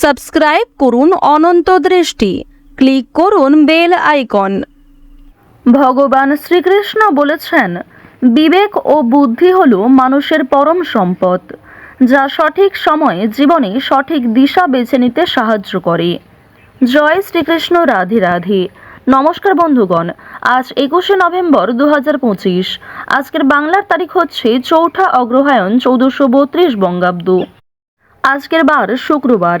Subscribe করুন অনন্ত দৃষ্টি। Click করুন বেল আইকন। ভগবান শ্রীকৃষ্ণ বলেছেন, বিবেক ও বুদ্ধি হল মানুষের পরম সম্পদ, যা সঠিক সময়ে জীবনে সঠিক দিশা বেছে নিতে সাহায্য করে। জয় শ্রীকৃষ্ণ, রাধে রাধে। নমস্কার বন্ধুগণ, আজ একুশে নভেম্বর দু পঁচিশ। আজকের বাংলার তারিখ হচ্ছে চৌঠা অগ্রহায়ণ চৌদ্দশো বত্রিশ বঙ্গাব্দ। আজকের বার শুক্রবার।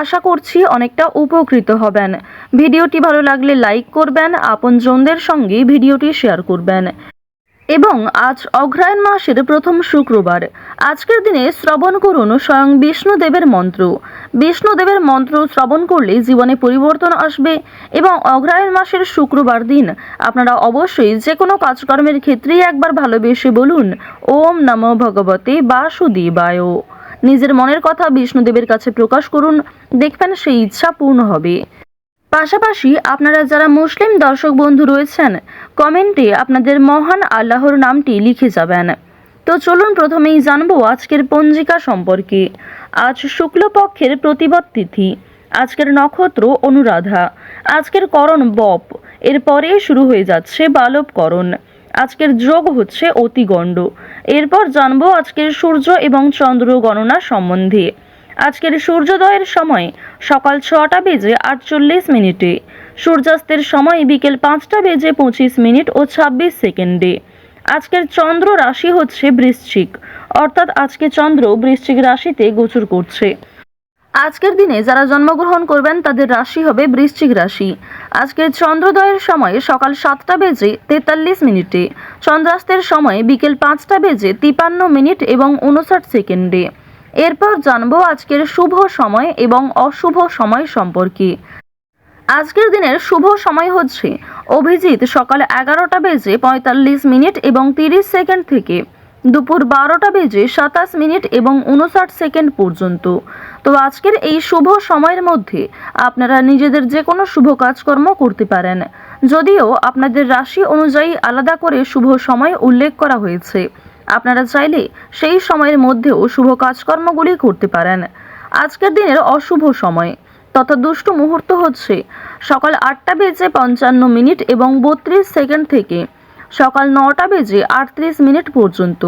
আশা করছি অনেকটা উপকৃত হবেন। ভিডিওটি ভালো লাগলে লাইক করবেন, আপনজনদের সঙ্গে ভিডিওটি শেয়ার করবেন। এবং আজ অগ্রায়ণ মাসের প্রথম শুক্রবার। আজকের দিনে শ্রবণ করুন স্বয়ং বিষ্ণুদেবের মন্ত্র। বিষ্ণুদেবের মন্ত্র শ্রবণ করলে জীবনে পরিবর্তন আসবে এবং অগ্রায়ণ মাসের শুক্রবার দিন আপনারা অবশ্যই যে কোনো কাজকর্মের ক্ষেত্রেই একবার ভালোবেসে বলুন, ওম নমো ভগবতে বাসুদেবায়। নিজের মনের কথা বিষ্ণুদেবের কাছে প্রকাশ করুন, দেখবেন সেই ইচ্ছা পূর্ণ হবে। পাশাপাশি আপনারা যারা মুসলিম দর্শক বন্ধু রয়েছেন, কমেন্টে আপনাদের মহান আল্লাহর নামটি লিখে যাবেন। তো চলুন প্রথমেই জানব আজকের পঞ্জিকা সম্পর্কে। আজ শুক্লপক্ষের প্রতিবাদ তিথি, আজকের নক্ষত্র অনুরাধা, আজকের করণ বপ, এরপরে শুরু হয়ে যাচ্ছে বালবকরণ, আজকের যোগ হচ্ছে অতিগণ্ড। এরপর জানব আজকের সূর্য এবং চন্দ্র গণনা সম্বন্ধে। আজকের সূর্যোদয়ের সময় সকাল ছটা বেজে আটচল্লিশ মিনিটে, সূর্যাস্তের সময় বিকেল পাঁচটা বেজে পঁচিশ মিনিট ও ছাব্বিশ সেকেন্ডে। আজকের চন্দ্র রাশি হচ্ছে বৃশ্চিক, অর্থাৎ আজকে চন্দ্র বৃশ্চিক রাশিতে গোচর করছে। আজকের দিনে যারা জন্মগ্রহণ করবেন তাদের রাশি হবে বৃশ্চিক রাশি। আজকের চন্দ্রোদয়ের সময় সকাল সাতটা বেজে তেতাল্লিশ মিনিটে, চন্দ্রাস্তের সময় বিকেল পাঁচটা বেজে তিপান্ন মিনিট এবং উনষাট সেকেন্ডে। এরপর জানব আজকের শুভ সময় এবং অশুভ সময় সম্পর্কে। আজকের দিনের শুভ সময় হচ্ছে, অভিজিৎ সকাল এগারোটা বেজে পঁয়তাল্লিশ মিনিট এবং তিরিশ সেকেন্ড থেকে। দুপুর বারোটা বেজে সাতাশ মিনিট এবং উনষাট সেকেন্ড পর্যন্ত। তো আজকের এই শুভ সময়ের মধ্যে আপনারা নিজেদের যে কোনো শুভ কাজকর্ম করতে পারেন। যদিও আপনাদের রাশি অনুযায়ী আলাদা করে শুভ সময় উল্লেখ করা হয়েছে। আপনারা চাইলে সেই সময়ের মধ্যেও শুভ কাজকর্মগুলি করতে পারেন। আজকের দিনের অশুভ সময়। তথা দুষ্ট মুহূর্ত হচ্ছে সকাল আটটা বেজে পঞ্চান্ন মিনিট এবং বত্রিশ সেকেন্ড থেকে সকাল নটা বেজে আটত্রিশ মিনিট পর্যন্ত।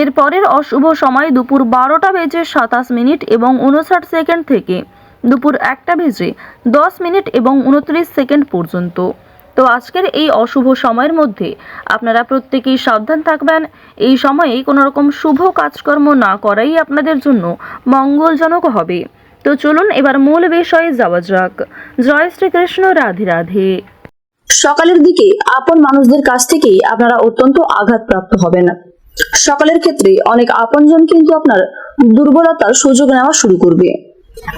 এর পরের অশুভ সময় দুপুর বারোটা বেজে সাতাশ মিনিট এবং উনষাট সেকেন্ড থেকে দুপুর একটা বেজে দশ মিনিট এবং উনত্রিশ সেকেন্ড পর্যন্ত। তো আজকের এই অশুভ সময়ের মধ্যে আপনারা প্রত্যেকেই সাবধান থাকবেন। এই সময়ে কোনো রকম শুভ কাজকর্ম না করাই আপনাদের জন্য মঙ্গলজনক হবে। তো চলুন এবার মূল বিষয়ে যাওয়া যাক। জয় শ্রীকৃষ্ণ, রাধে রাধে। সকালের দিকে আপন মানুষদের কাছ থেকেই আপনারা অত্যন্ত আঘাতপ্রাপ্ত হবেন। সকালের ক্ষেত্রে অনেক আপনজন কিন্তু আপনার দুর্বলতার সুযোগ নেওয়া শুরু করবে।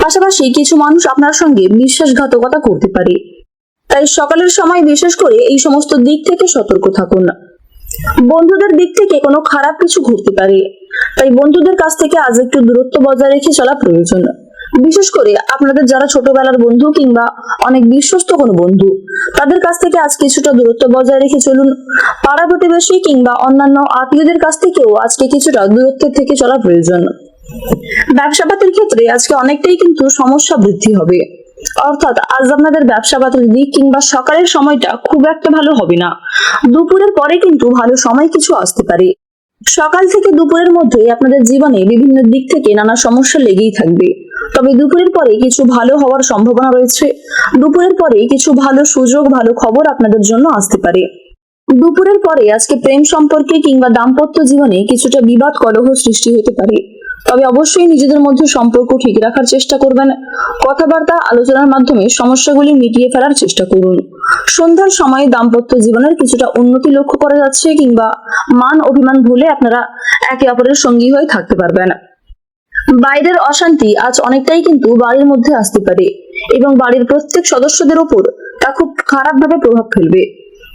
পাশাপাশি কিছু মানুষ আপনার সঙ্গে বিশ্বাসঘাতকতা করতে পারে। তাই সকালের সময় বিশেষ করে এই সমস্ত দিক থেকে সতর্ক থাকুন। বন্ধুদের দিক থেকে কোনো খারাপ কিছু ঘটতে পারে। তাই বন্ধুদের কাছ থেকে আজ একটু দূরত্ব বজায় রেখে চলা প্রয়োজন। বিশেষ করে আপনাদের যারা ছোটবেলার বন্ধু কিংবা অনেক বিশ্বস্ত কোনো বন্ধু, তাদের কাছ থেকে আজ কিছুটা দূরত্ব বজায় রেখে চলুন পাড়া প্রতিবেশী কিংবা অন্যান্য আত্মীয়দের কাছ থেকেও আজকে কিছুটা দূরত্বের থেকে চলা প্রয়োজন। ব্যবসাপাতির ক্ষেত্রে আজকে অনেকটাই কিন্তু সমস্যা বৃদ্ধি হবে। অর্থাৎ আজ আপনাদের ব্যবসা পাতির দিক কিংবা সকালের সময়টা খুব একটা ভালো হবে না। দুপুরের পরে কিন্তু ভালো সময় কিছু আসতে পারে। সকাল থেকে দুপুরের মধ্যে আপনাদের জীবনে বিভিন্ন দিক থেকে নানা সমস্যা লেগেই থাকবে। তবে দুপুরের পরে কিছু ভালো হওয়ার সম্ভাবনা রয়েছে। দুপুরের পরে কিছু ভালো সুযোগ, ভালো খবর আপনাদের জন্য আসতে পারে। দুপুরের পরে আজকে প্রেম সম্পর্কে কিংবা দাম্পত্য জীবনে কিছুটা বিবাদ, কলহ সৃষ্টি হতে পারে। তবে অবশ্যই নিজেদের মধ্যে সম্পর্ক ঠিক রাখার চেষ্টা করবেন। কথাবার্তা, আলোচনার মাধ্যমে সমস্যাগুলি মিটিয়ে ফেলার চেষ্টা করুন। সন্ধ্যার সময়ে দাম্পত্য জীবনের কিছুটা উন্নতি লক্ষ্য করা যাচ্ছে কিংবা মান অভিমান ভুলে আপনারা একে অপরের সঙ্গী হয়ে থাকতে পারবেন। বাইরের অশান্তি আজ অনেকটাই কিন্তু বাড়ির মধ্যে আসতে পারে এবং বাড়ির প্রত্যেক সদস্যদের উপর তা খুব খারাপভাবে প্রভাব ফেলবে।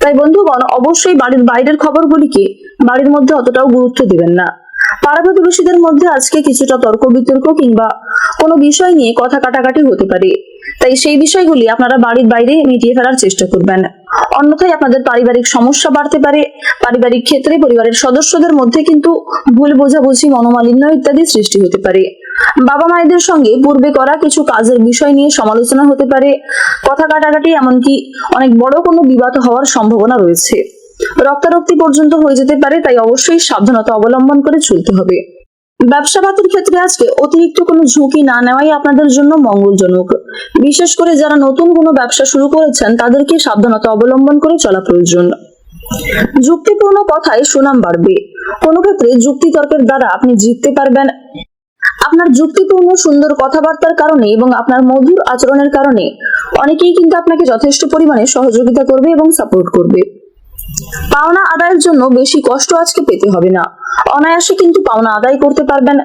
তাই বন্ধুগণ, অবশ্যই বাড়ির বাইরের খবরগুলিকে বাড়ির মধ্যে অতটাও গুরুত্ব দেবেন না। পাড়া প্রতিবেশীদের মধ্যে আজকে কিছুটা তর্ক বিতর্ক কিংবা কোনো বিষয় নিয়ে কথা কাটাকাটি হতে পারে। তাই সেই বিষয়গুলি আপনারা বাড়ির বাইরে মিটিয়ে ফেলার চেষ্টা করবেন। অন্যথায় আপনাদের পারিবারিক সমস্যা বাড়তে পারে, পারিবারিক ক্ষেত্রে পরিবারের সদস্যদের মধ্যে কিন্তু ভুল বোঝাবুঝি, মনোমালিন্য ইত্যাদি সৃষ্টি হতে পারে। বাবা মায়েদের সঙ্গে পূর্বে করা কিছু কাজের বিষয় নিয়ে সমালোচনা হতে পারে। কথা কাটাকাটি এমনকি অনেক বড় কোনো বিবাদ হওয়ার সম্ভাবনা রয়েছে। রক্তারক্তি পর্যন্ত হয়ে যেতে পারে, তাই অবশ্যই সাবধানতা অবলম্বন করে চলতে হবে। ব্যবসা পাতির ক্ষেত্রে আজকে অতিরিক্ত কোনো ঝুঁকি না নেওয়াই আপনাদের জন্য মঙ্গলজনক। বিশেষ করে যারা নতুন কোনো ব্যবসা শুরু করেছেন, তাদেরকে সাবধানতা অবলম্বন করে চলা প্রয়োজন। যুক্তিপূর্ণ কথায় সুনাম বাড়বে। কোনো ক্ষেত্রে যুক্তিতর্কের দ্বারা আপনি জিততে পারবেন। আপনার যুক্তিপূর্ণ সুন্দর কথাবার্তার কারণে এবং আপনার মধুর আচরণের কারণে অনেকেই কিন্তু আপনাকে যথেষ্ট পরিমাণে সহযোগিতা করবে এবং সাপোর্ট করবে। পাওনা আদায়ের জন্য বেশি কষ্ট আজকে পেতে হবে না। অনায়াসে কিন্তু পাওনা আদায় করতে পারবেন।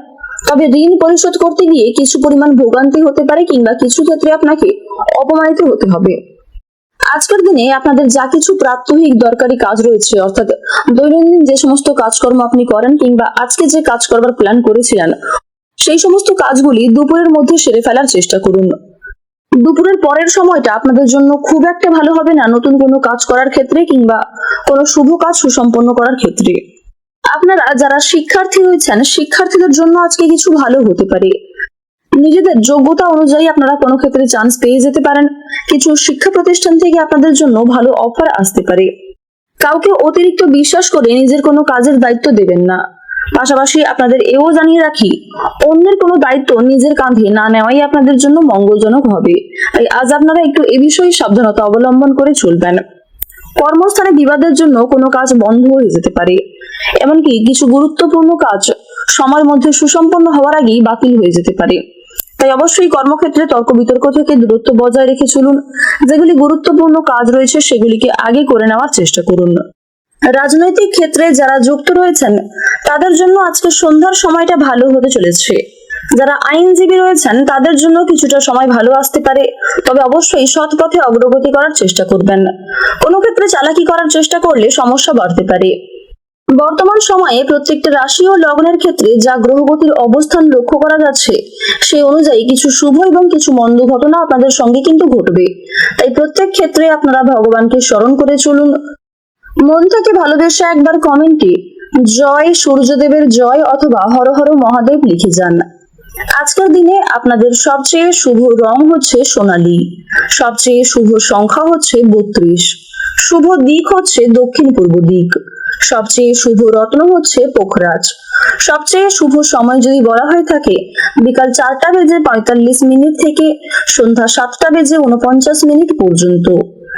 তবে ঋণ পরিশোধ করতে গিয়ে কিছু পরিমাণ ভোগান্তি হতে পারে কিংবা কিছু ক্ষেত্রে আপনাকে অপমানিত হতে হবে। আজকের দিনে আপনাদের যা কিছু প্রাত্যহিক দরকারি কাজ রয়েছে, অর্থাৎ দৈনন্দিন যে সমস্ত কাজকর্ম আপনি করেন কিংবা আজকে যে কাজ করবার প্ল্যান করেছিলেন, সেই সমস্ত কাজগুলি দুপুরের মধ্যে সেরে ফেলার চেষ্টা করুন। দুপুরের পরের সময়টা আপনাদের জন্য খুব একটা ভালো হবে না নতুন কোনো কাজ করার ক্ষেত্রে কিংবা কোনো শুভ কাজ সুসম্পন্ন করার ক্ষেত্রে। আপনারা যারা শিক্ষার্থী রয়েছেন, শিক্ষার্থীদের জন্য আজকে কিছু ভালো হতে পারে। নিজেদের যোগ্যতা অনুযায়ী আপনারা কোনো ক্ষেত্রে চান্স পেয়ে যেতে পারেন। কিছু শিক্ষা প্রতিষ্ঠান থেকে আপনাদের জন্য ভালো অফার আসতে পারে। কাউকে অতিরিক্ত বিশ্বাস করে নিজের কোনো কাজের দায়িত্ব দেবেন না। পাশাপাশি আপনাদের এও জানিয়ে রাখি, অন্যের কোনো দায়িত্ব নিজের কাঁধে না নেওয়াই আপনাদের জন্য মঙ্গলজনক হবে। তাই আজ আপনারা একটু এ বিষয়ে সাবধানতা অবলম্বন করে চলবেন। কর্মস্থানে বিবাদের জন্য কোনো কাজ বন্ধ হয়ে যেতে পারে। এমনকি কিছু গুরুত্বপূর্ণ কাজ সময়ের মধ্যে সুসম্পন্ন হওয়ার আগেই বাতিল হয়ে যেতে পারে। তাই অবশ্যই কর্মক্ষেত্রে তর্ক বিতর্ক থেকে দূরত্ব বজায় রেখে চলুন। যেগুলি গুরুত্বপূর্ণ কাজ রয়েছে সেগুলিকে আগে করে নেওয়ার চেষ্টা করুন। রাজনৈতিক ক্ষেত্রে যারা যুক্ত রয়েছেন, তাদের জন্য আজকে সন্ধ্যার সময়টা ভালো হতে চলেছে। যারা আইনজীবী রয়েছেন, তাদের জন্য কিছুটা সময় ভালো আসতে পারে। তবে অবশ্যই সৎ পথে অগ্রগতি করার চেষ্টা করবেন। কোনো ক্ষেত্রে চালাকি করার চেষ্টা করলে সমস্যা বাড়তে পারে। বর্তমান সময়ে প্রত্যেকটা রাশি ও লগ্নের ক্ষেত্রে যা গ্রহগতির অবস্থান লক্ষ্য করা যাচ্ছে সেই অনুযায়ী কিছু শুভ এবং কিছু মন্দ ঘটনা আপনাদের সঙ্গে কিন্তু ঘটবে। তাই প্রত্যেক ক্ষেত্রে আপনারা ভগবানকে স্মরণ করে চলুন। মন থেকে ভালোবেসে একবার কমেন্টে জয় সূর্যদেবের জয় অথবা হর হর মহাদেব লিখে যান। আজকের দিনে আপনাদের সবচেয়ে শুভ রং হচ্ছে সোনালী। সবচেয়ে শুভ সংখ্যা হচ্ছে বত্রিশ। শুভ দিক হচ্ছে দক্ষিণ পূর্ব দিক। সবচেয়ে শুভ রত্ন হচ্ছে পোখরাজ। সবচেয়ে শুভ সময় যদি বলা হয়ে থাকে, বিকাল চারটা বেজে পঁয়তাল্লিশ মিনিট থেকে সন্ধ্যা সাতটা বেজে উনপঞ্চাশ মিনিট পর্যন্ত।